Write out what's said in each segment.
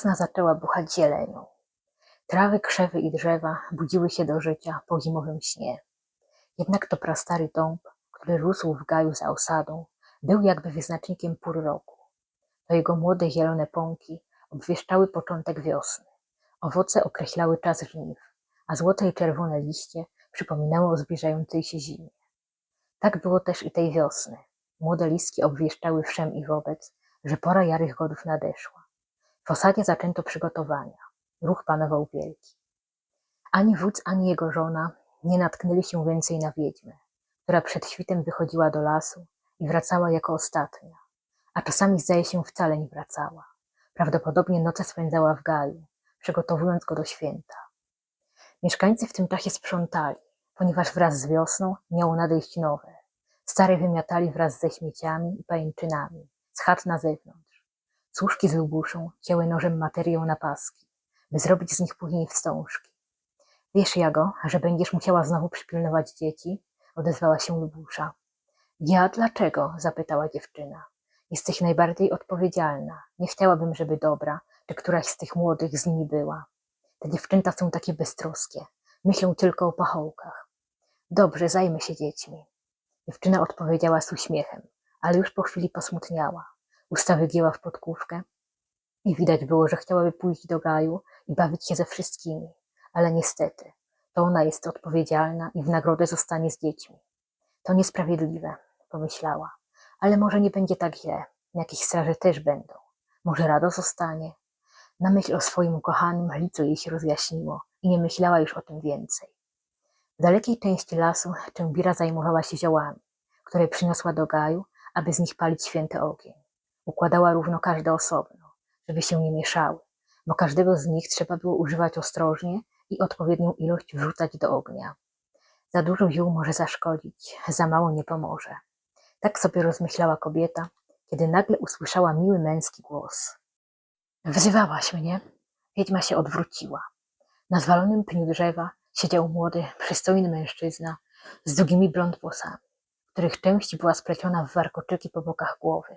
Wiosna zaczęła buchać zielenią. Trawy, krzewy i drzewa budziły się do życia po zimowym śnie. Jednak to prastary dąb, który rósł w gaju za osadą, był jakby wyznacznikiem pór roku. To jego młode zielone pąki obwieszczały początek wiosny. Owoce określały czas żniw, a złote i czerwone liście przypominały o zbliżającej się zimie. Tak było też i tej wiosny. Młode listki obwieszczały wszem i wobec, że pora jarych godów nadeszła. W zaczęto przygotowania. Ruch panował wielki. Ani wódz, ani jego żona nie natknęli się więcej na wiedźmę, która przed świtem wychodziła do lasu i wracała jako ostatnia, a czasami zdaje się wcale nie wracała. Prawdopodobnie noce spędzała w gaju, przygotowując go do święta. Mieszkańcy w tym czasie sprzątali, ponieważ wraz z wiosną miało nadejść nowe. Stare wymiatali wraz ze śmieciami i pajęczynami, z chat na zewnątrz. Służki z lubuszą cięły nożem materię na paski, by zrobić z nich później wstążki. Wiesz, Jago, że będziesz musiała znowu przypilnować dzieci? Odezwała się lubusza. Ja dlaczego? zapytała dziewczyna. Jesteś najbardziej odpowiedzialna. Nie chciałabym, żeby dobra, czy któraś z tych młodych z nimi była. Te dziewczęta są takie beztroskie. Myślą tylko o pachołkach. Dobrze, zajmę się dziećmi. Dziewczyna odpowiedziała z uśmiechem, ale już po chwili posmutniała. Usta wygięła w podkówkę i widać było, że chciałaby pójść do gaju i bawić się ze wszystkimi. Ale niestety, to ona jest odpowiedzialna i w nagrodę zostanie z dziećmi. To niesprawiedliwe, pomyślała. Ale może nie będzie tak źle. Jakieś straże też będą. Może Rado zostanie. Na myśl o swoim ukochanym lico jej się rozjaśniło i nie myślała już o tym więcej. W dalekiej części lasu Czębira zajmowała się ziołami, które przyniosła do gaju, aby z nich palić święty ogień. Układała równo każde osobno, żeby się nie mieszały, bo każdego z nich trzeba było używać ostrożnie i odpowiednią ilość wrzucać do ognia. Za dużo ziół może zaszkodzić, za mało nie pomoże. Tak sobie rozmyślała kobieta, kiedy nagle usłyszała miły męski głos. Wzywałaś mnie? Wiedźma się odwróciła. Na zwalonym pniu drzewa siedział młody, przystojny mężczyzna z długimi blond włosami, których część była spleciona w warkoczyki po bokach głowy.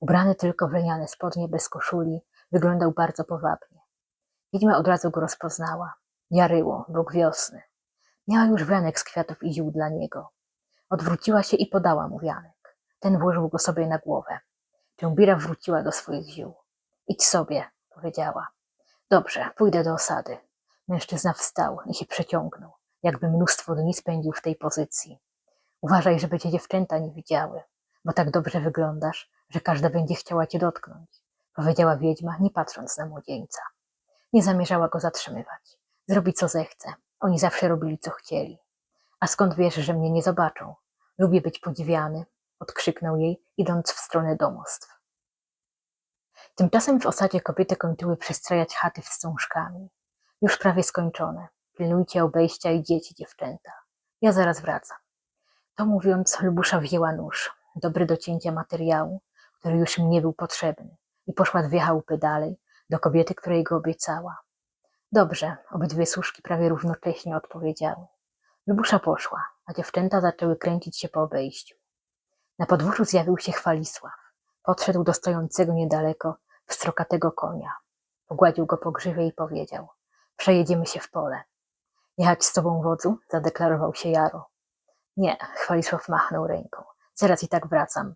Ubrany tylko w leniane spodnie bez koszuli, wyglądał bardzo powabnie. Wiedźma od razu go rozpoznała. Jaryło, bóg wiosny. Miała już wianek z kwiatów i ziół dla niego. Odwróciła się i podała mu wianek. Ten włożył go sobie na głowę. Czębira wróciła do swoich ziół. Idź sobie, powiedziała. Dobrze, pójdę do osady. Mężczyzna wstał i się przeciągnął, jakby mnóstwo dni spędził w tej pozycji. Uważaj, żeby cię dziewczęta nie widziały, bo tak dobrze wyglądasz, że każda będzie chciała cię dotknąć, powiedziała wiedźma, nie patrząc na młodzieńca. Nie zamierzała go zatrzymywać. Zrobi co zechce. Oni zawsze robili co chcieli. A skąd wiesz, że mnie nie zobaczą? Lubię być podziwiany, odkrzyknął jej, idąc w stronę domostw. Tymczasem w osadzie kobiety kończyły przestrajać chaty wstążkami. Już prawie skończone. Pilnujcie obejścia i dzieci, dziewczęta. Ja zaraz wracam. To mówiąc, Lubusza wzięła nóż, dobry do cięcia materiału, który już mi nie był potrzebny, i poszła dwie chałupy dalej, do kobiety, której go obiecała. Dobrze, obydwie służki prawie równocześnie odpowiedziały. Lubusza poszła, a dziewczęta zaczęły kręcić się po obejściu. Na podwórzu zjawił się Chwalisław. Podszedł do stojącego niedaleko pstrokatego konia. Pogładził go po grzywie i powiedział – przejedziemy się w pole. Jechać z tobą wodzu? – zadeklarował się Jaro. Nie, Chwalisław machnął ręką. Zaraz i tak wracam.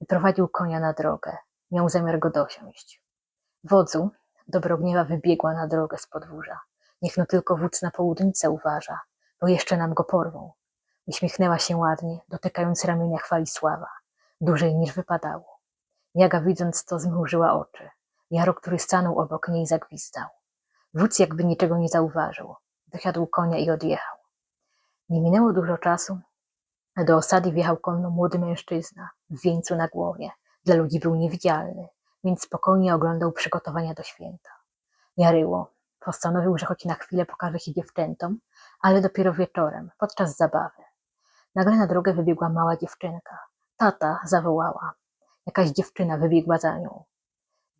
Wyprowadził konia na drogę. Miał zamiar go dosiąść. Wodzu, Dobrogniewa wybiegła na drogę z podwórza. Niech no tylko wódz na południcę uważa, bo jeszcze nam go porwą. Uśmiechnęła się ładnie, dotykając ramienia Chwalisława, dłużej niż wypadało. Jaga widząc to zmrużyła oczy. Jaro, który stanął obok niej, zagwizdał. Wódz jakby niczego nie zauważył. Dosiadł konia i odjechał. Nie minęło dużo czasu. Do osady wjechał konno młody mężczyzna w wieńcu na głowie. Dla ludzi był niewidzialny, więc spokojnie oglądał przygotowania do święta. Jaryło. Postanowił, że choć na chwilę pokaże się dziewczętom, ale dopiero wieczorem, podczas zabawy. Nagle na drogę wybiegła mała dziewczynka. Tata zawołała. Jakaś dziewczyna wybiegła za nią.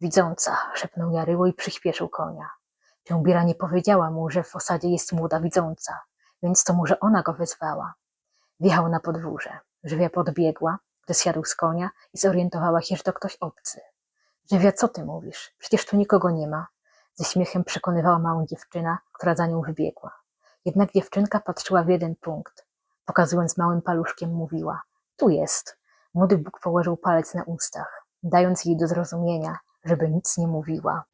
Widząca, szepnął Jaryło i przyspieszył konia. Ciąbiera nie powiedziała mu, że w osadzie jest młoda widząca, więc to może ona go wezwała. Wjechał na podwórze. Żywia podbiegła, gdy zsiadł z konia i zorientowała się, że to ktoś obcy. Żywia, co ty mówisz? Przecież tu nikogo nie ma. Ze śmiechem przekonywała małą dziewczyna, która za nią wybiegła. Jednak dziewczynka patrzyła w jeden punkt. Pokazując małym paluszkiem, mówiła: Tu jest. Młody Bóg położył palec na ustach, dając jej do zrozumienia, żeby nic nie mówiła.